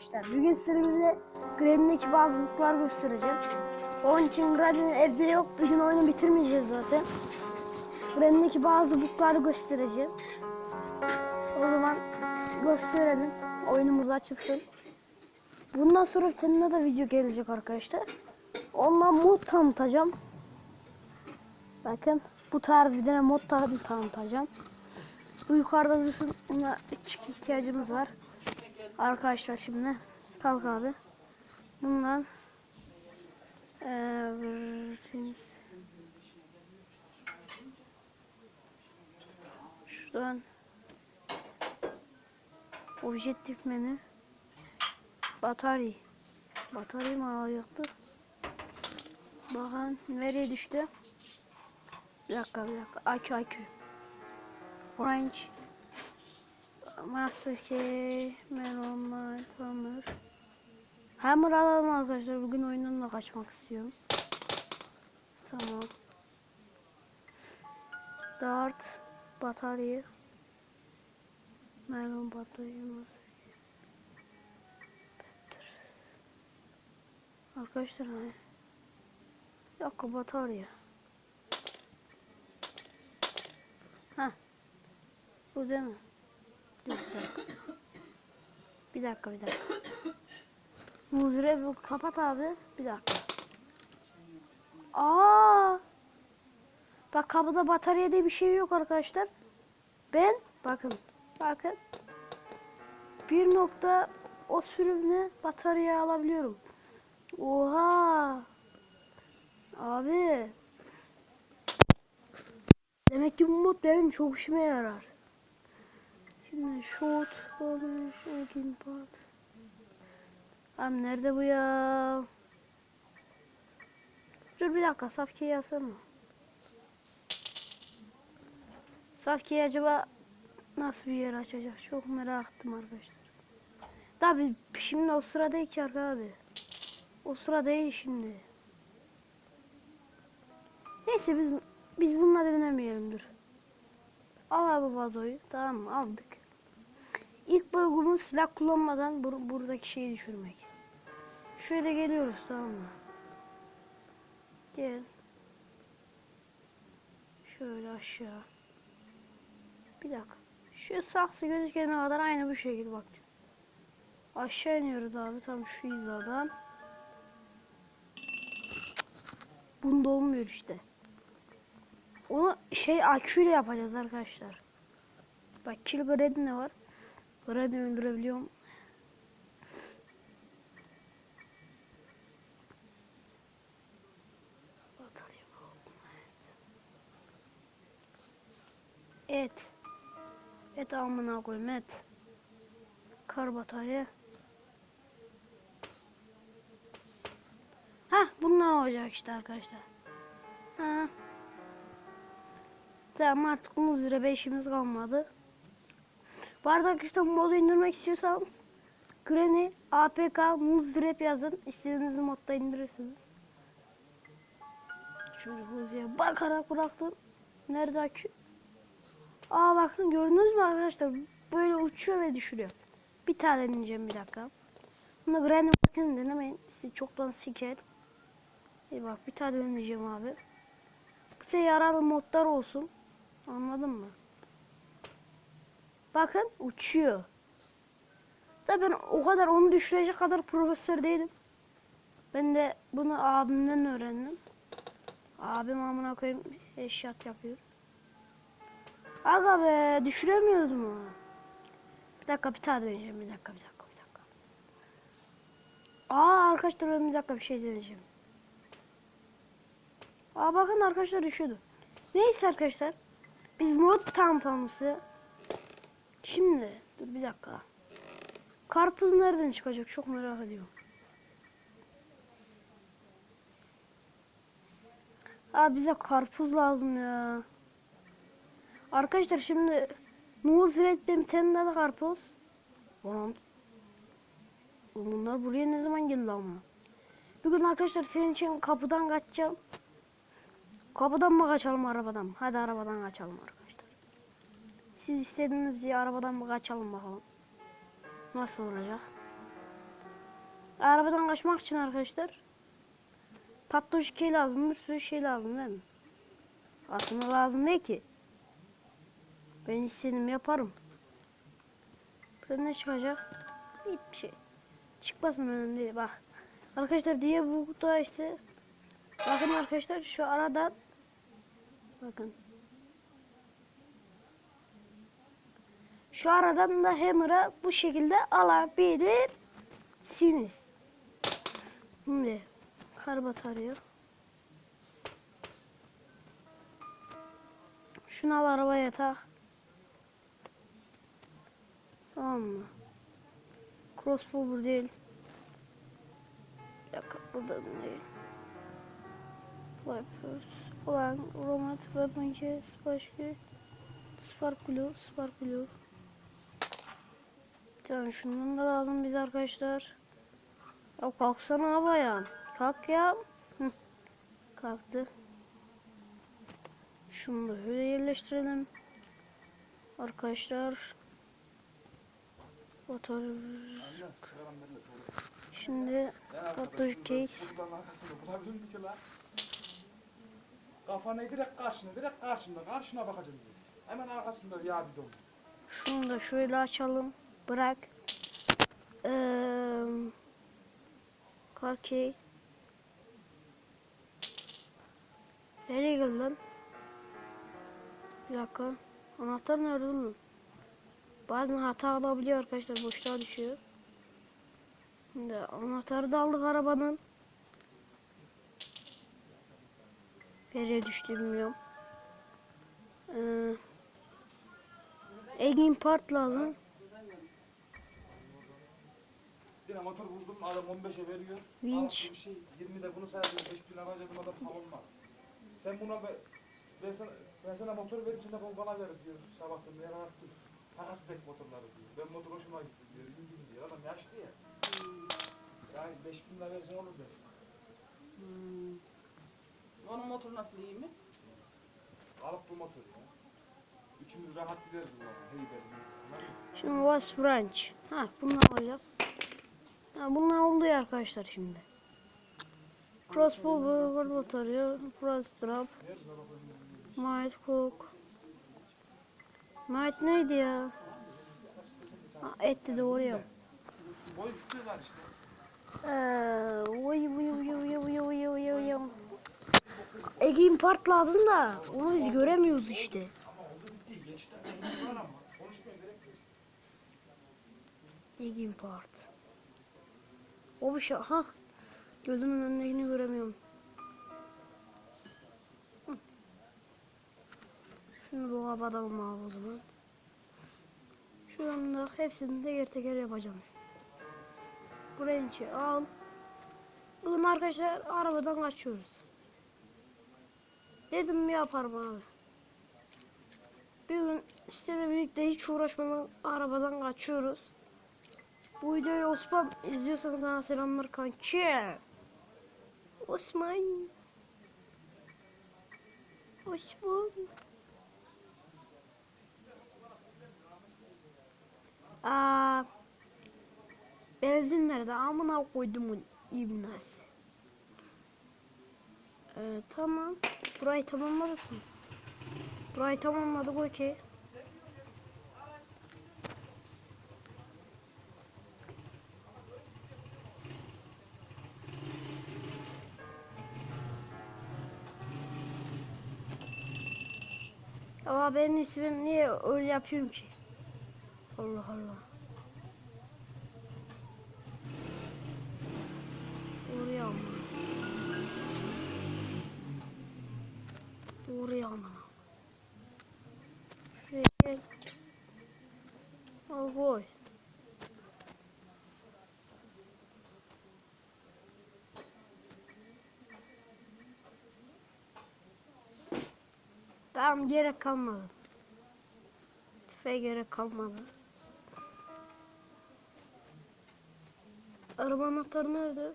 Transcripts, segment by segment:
arkadaşlar. Bugün size Granny'deki bazı buklar göstereceğim. Onun için Granny evde yok. Bugün oyunu bitirmeyeceğiz zaten. Granny'deki bazı bukları göstereceğim. O zaman gösterelim. Oyunumuz açılsın. Bundan sonra tane de video gelecek arkadaşlar. Ondan mod tanıtacağım. Bakın bu tarz bir tane mod tan- tanıtacağım. Bu yukarıda dursun. Buna ihtiyacımız var. Arkadaşlar şimdi kalk abi. Bundan şuradan objektif menü batarya batarya mı alacaktı? Bakın nereye düştü? Bir dakika bir dakika. Akü akü. Orange Master Key, Melon Knight, Hammer. Hammer alalım arkadaşlar. Bugün oyundan da kaçmak istiyorum. Tamam. Dart, batarya. Melon batarya. Arkadaşlar hani. Bir batarya. Ha. Bu değil mi? Bir dakika. Bir dakika. Muzure bu kapat abi. Bir dakika. Aa! Bak kapıda batarya diye bir şey yok arkadaşlar. Ben bakın bakın bir nokta o sürümle batarya alabiliyorum. Oha! Abi Demek ki bu mod benim çok işime yarar. Short böyle shooting part. Abi nerede bu ya? Dur bir dakika Safki'yi yazsana. Safki'yi acaba nasıl bir yer açacak? Çok merak ettim arkadaşlar. Tabi şimdi o sırada değil ki abi. O sıra değil şimdi. Neyse biz biz bununla denemeyelim dur. Al abi vazoyu. Tamam mı? Aldık. İlk bölümümüz silah kullanmadan bur buradaki şeyi düşürmek. Şöyle geliyoruz tamam mı? Gel. Şöyle aşağı. Bir dakika. Şu saksı gözükene kadar aynı bu şekilde bak. Aşağı iniyoruz abi tam şu hizadan. Bunda olmuyor işte. Onu şey aküyle yapacağız arkadaşlar. Bak kill Gred ne var? Buldum, evet. Et. Et amına koyayım et. Kar batarya. Ha bunlar olacak işte arkadaşlar. Ha. Tamam artık bunun üzere işimiz kalmadı. Bu arada arkadaşlar modu indirmek istiyorsanız Granny APK Muzrap yazın. İstediğiniz modda indirirsiniz. Şöyle Buzi'ye bakarak bıraktım. Nerede akü? Aa bakın gördünüz mü arkadaşlar? Böyle uçuyor ve düşürüyor. Bir tane deneyeceğim bir dakika. Bunu Granny bakın denemeyin. Sizi çoktan siker. İyi bak bir tane deneyeceğim abi. Size yararlı modlar olsun. Anladın mı? Bakın uçuyor. Da ben o kadar onu düşürecek kadar profesör değilim. Ben de bunu abimden öğrendim. Abim amına koyayım eşyat yapıyor. Aga be düşüremiyoruz mu? Bir dakika bir tane deneyeceğim. Bir dakika bir dakika bir dakika. Aa arkadaşlar bir dakika bir şey deneyeceğim. Aa bakın arkadaşlar düşüyordu. Neyse arkadaşlar. Biz mod tanıtımısı. Şimdi dur bir dakika. Karpuz nereden çıkacak çok merak ediyorum. Aa bize karpuz lazım ya. Arkadaşlar şimdi Nuzret benim tane de karpuz. Ulan Bunlar buraya ne zaman geldi ama? Bugün arkadaşlar senin için kapıdan kaçacağım. Kapıdan mı kaçalım arabadan? Hadi arabadan kaçalım arkadaşlar. Siz istediğiniz diye arabadan mı kaçalım bakalım. Nasıl olacak? Arabadan kaçmak için arkadaşlar. Patloş şey lazım, bir sürü şey lazım değil mi? Aslında lazım değil ki. Ben istedim yaparım. Ben ne çıkacak? Hiçbir şey. Çıkmasın önemli bak. Arkadaşlar diye bu da işte bakın arkadaşlar şu aradan bakın. Şu aradan da hammer'ı bu şekilde alabilirsiniz. Şimdi kar batarıyor. Şunu al arabaya tak. Tamam mı? Crossbow değil. Bir dakika burada değil. Wipers. Ulan Romat Weapon Case başka. Spark Blue, Spark Blue. Tane şundan da lazım bize arkadaşlar. Ya kalksana havaya. Kalk ya. Hı. Kalktı. Şunu da şöyle yerleştirelim. Arkadaşlar. Doğru. Şimdi şurada, case. Kafanı direkt karşına, direkt karşında, karşına bakacaksın. Hemen arkasında ya bidon. Şunu da şöyle açalım. Bırak. Eee Karkey. Nereye geldi lan? Bir dakika. Anahtar nerede oğlum? Bazen hata olabiliyor arkadaşlar. Boşluğa düşüyor. Şimdi anahtarı da aldık arabanın. Nereye düştü bilmiyorum. Ee, Egin part lazım. Yine motor buldum, adam 15'e veriyor. Vinç. Al, Bir şey, 20 de bunu sayarım, 5 bin alacak buna da tamam var. Sen buna be, ben sana, ben sana motor vereyim, sen de bunu bana ver diyor. Sabahtan beri arattım. Takası tek motorları diyor. Ben motor hoşuma gitti diyor. İndim diyor. Adam yaşlı ya. Yani 5 bin lira versen olur der. Hmm. Onun motoru nasıl iyi mi? Alıp bu motor ya. Üçümüz rahat gideriz buna. Hey. Şimdi was French. Ha bunlar olacak. Ha bunlar oldu ya arkadaşlar şimdi. Crossbow, Burger Batarya, Cross Drop, Might Cook. Might neydi ya? Ha, etti de oraya. Boy tutuyorlar işte. Egin part lazım da onu biz göremiyoruz işte. Ama oldu bitti. Geçti. Elini var ama. Konuşmaya gerek yok. Egin part. O bir şey. Ha. Gözümün önündekini göremiyorum. Hı. Şunu dolaba atalım abi o zaman. Şu anda hepsini teker teker yapacağım. Bu rençi al. Bugün arkadaşlar arabadan kaçıyoruz. Dedim mi yaparım abi. Bir gün sizinle birlikte hiç uğraşmadan arabadan kaçıyoruz. Bu videoyu Osman izliyorsan sana selamlar kanki. Osman. Osman. Aa, benzin nerede? Amına koydum ibnası. Ee, tamam. Burayı tamamladık mı? Burayı tamamladık okey. Ama benim ismim niye öyle yapıyorum ki? Allah Allah. Oraya ama. Oraya ama. Şuraya gel. Al koy. Tamam gerek kalmadı. Tüfeğe gerek kalmadı. Araba anahtarı nerede?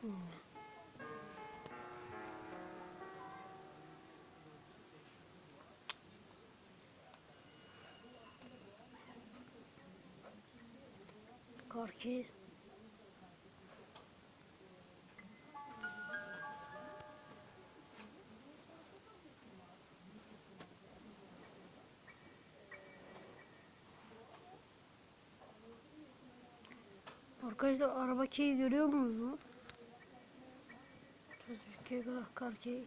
Hmm. Parki. Arkadaşlar araba keyi görüyor musunuz? Türkiye kar keyi.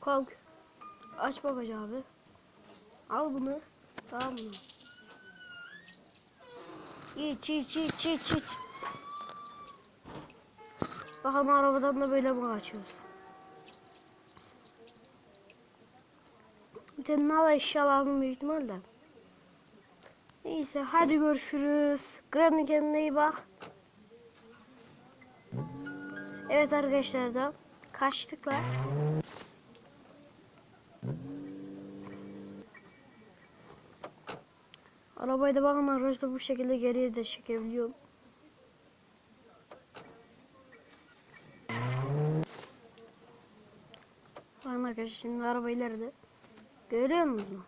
Kalk. Aç bagajı abi. Al bunu. Tamam mı? İç iç iç iç iç. Bakalım arabadan da böyle mi açıyoruz? Nala eşya lazım büyük ihtimalle. Neyse hadi görüşürüz. Granny kendine iyi bak. Evet arkadaşlar da kaçtıklar. Arabayı da bakın arkadaşlar bu şekilde geriye de çekebiliyorum. Bakın arkadaşlar şimdi araba ileride. Görüyor musunuz?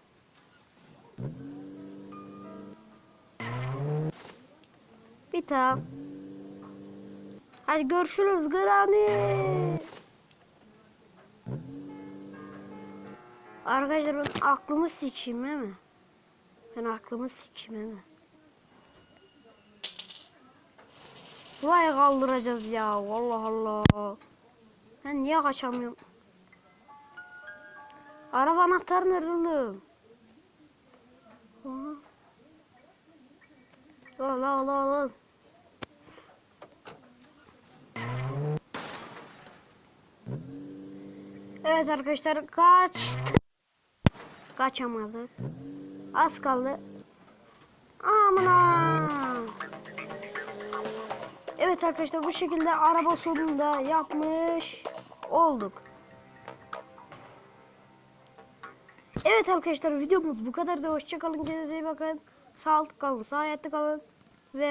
Bir tane. Hadi görüşürüz Granny. Arkadaşlar ben aklımı sikeyim değil mi? Ben aklımı sikeyim değil mi? Buraya kaldıracağız ya. Allah Allah. Ben niye kaçamıyorum? Araba anahtarı nerede oğlum? Aha. Al al al al. Evet arkadaşlar kaçtı. Kaçamadı. Az kaldı. Amına. Evet arkadaşlar bu şekilde araba sonunda yapmış olduk. Evet arkadaşlar videomuz bu kadar da hoşçakalın kendinize iyi bakın. Sağlıklı kalın, sağlıklı kalın.